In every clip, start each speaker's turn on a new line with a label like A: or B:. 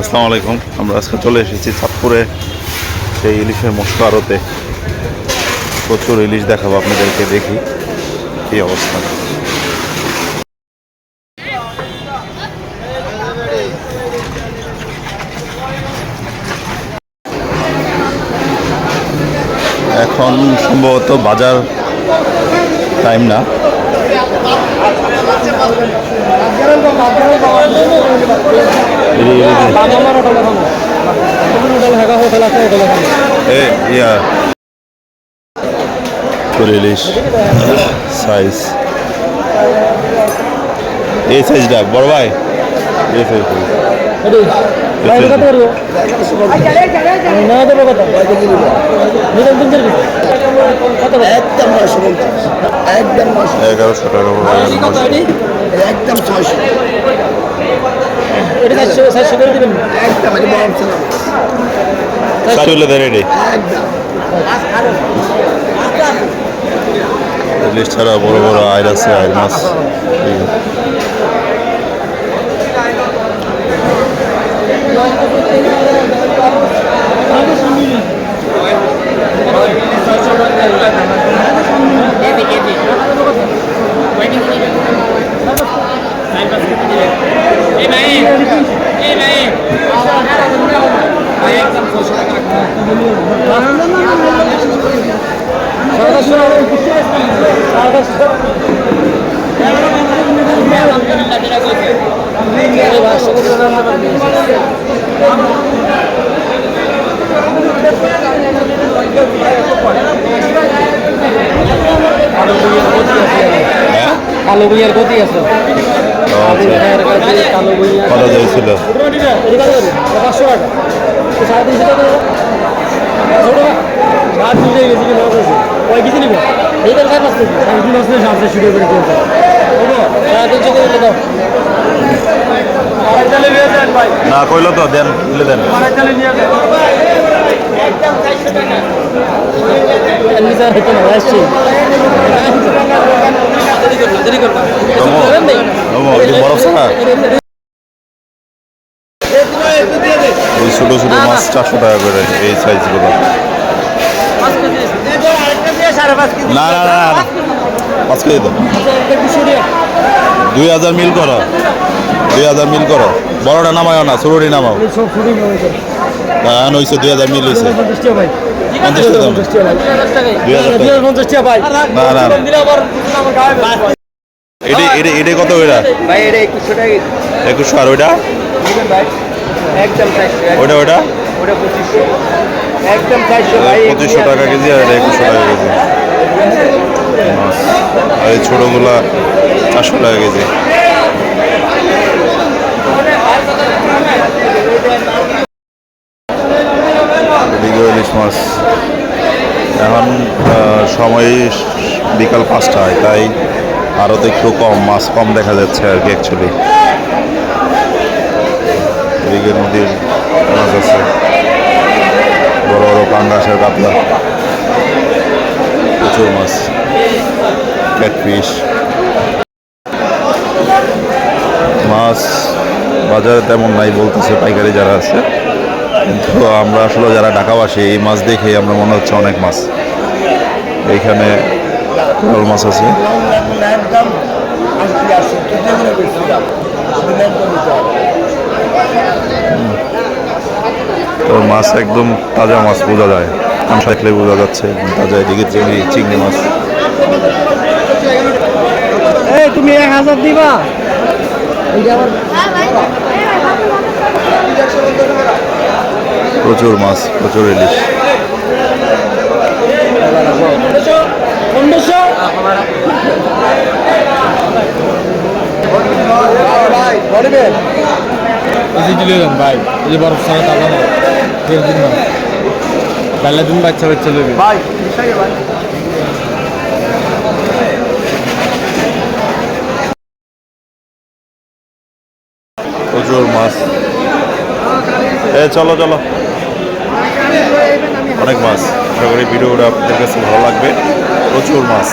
A: আসসালামু আলাইকুম। আমরা আজকে চলে এসেছি চাঁদপুরে সেই ইলিশের মস্ক আড়তে। প্রচুর ইলিশ দেখাবো আপনাদেরকে, দেখি এই অবস্থা। এখন সম্ভবত বাজার টাইম না। ইলিশ সাইজ এই সাইজটা বড় ভাই এই সাইজ এগারোশো টাকা
B: একদম ছয়শো একদম এটা বরফ ছিল।
A: চলে দেন রেডি। ইলিশ ছাড়া বড় বড় আয়ের আছে আয়ের মাছ। এই হ্যাঁ
C: কালো বইয়ের গতি আছে।
A: কত
C: টাকা টাকা করে দাও
A: না কইলো তো দেন দেন।
C: নিজের হইতে না
A: এটি বরফ এই ছোটো ছোটো মাছ চারশো টাকা করে এই সাইজগুলো। না না না না পাঁচ কেজি তো দুই হাজার মিল করো। দুই হাজার মিল করো। বড়টা নামাও না ছোটোটি নামাও। হ্যাঁ হয়েছে দুই হাজার মিল হয়েছে
C: পঞ্চাশ টাকা
A: টাকা।
C: টাকা।
A: দুই হাজার টাকা।
C: টাকা
A: না না এটি এটি এটি কত
C: ভাই এটা টাকা
A: আর
C: ভাই একদম ওটা একদম। ভাই
A: পঁচিশশো টাকা কেজি আর এটা টাকা কেজি। আর এই ছোটোগুলা চারশো টাকা কেজি। মাছ। এখন সময় বিকাল পাঁচটায় তাই আরও তো একটু কম, মাছ কম দেখা যাচ্ছে আর কি অ্যাকচুয়ালি এদিকে নদীর মাছ আছে। বড় বড় পাঙ্গাসের কাতলা প্রচুর মাছ। ক্যাটফিশ। মাছ বাজারে তেমন নাই বলতেছে পাইকারি যারা আছে। কিন্তু আমরা আসলে যারা ঢাকাবাসী, এই মাছ দেখে আমরা মনে হচ্ছে অনেক মাছ। এইখানে কোরাল মাছ আছে তো মাছ একদম তাজা মাছ বোঝা যায়। কান থাকলে বোঝা যাচ্ছে তাজা। এদিকে চিংড়ি চিংড়ি মাছ।
C: এই তুমি এক হাজার দিবা?
A: প্রচুর মাছ প্রচুর ইলিশ।
D: দিলে দেন ভাই। এই যে বরফ ছাড়া তাজা না ফের দিন না তাহলে তুমি বাচ্চা বাচ্চা
B: ভাই
A: প্রচুর মাছ। এ চলো চলো। অনেক মাছ। আশা করি ভিডিওটা আপনাদের কাছে ভালো লাগবে। প্রচুর মাছ।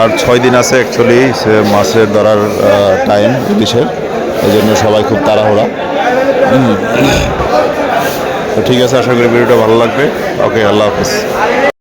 A: আর ছয় দিন আছে অ্যাকচুয়ালি সে মাছের ধরার টাইম ইলিশের এই জন্য সবাই খুব তাড়াহুড়া। তো ঠিক আছে, আশা করি ভিডিওটা ভালো লাগবে। ওকে, আল্লাহ হাফিজ।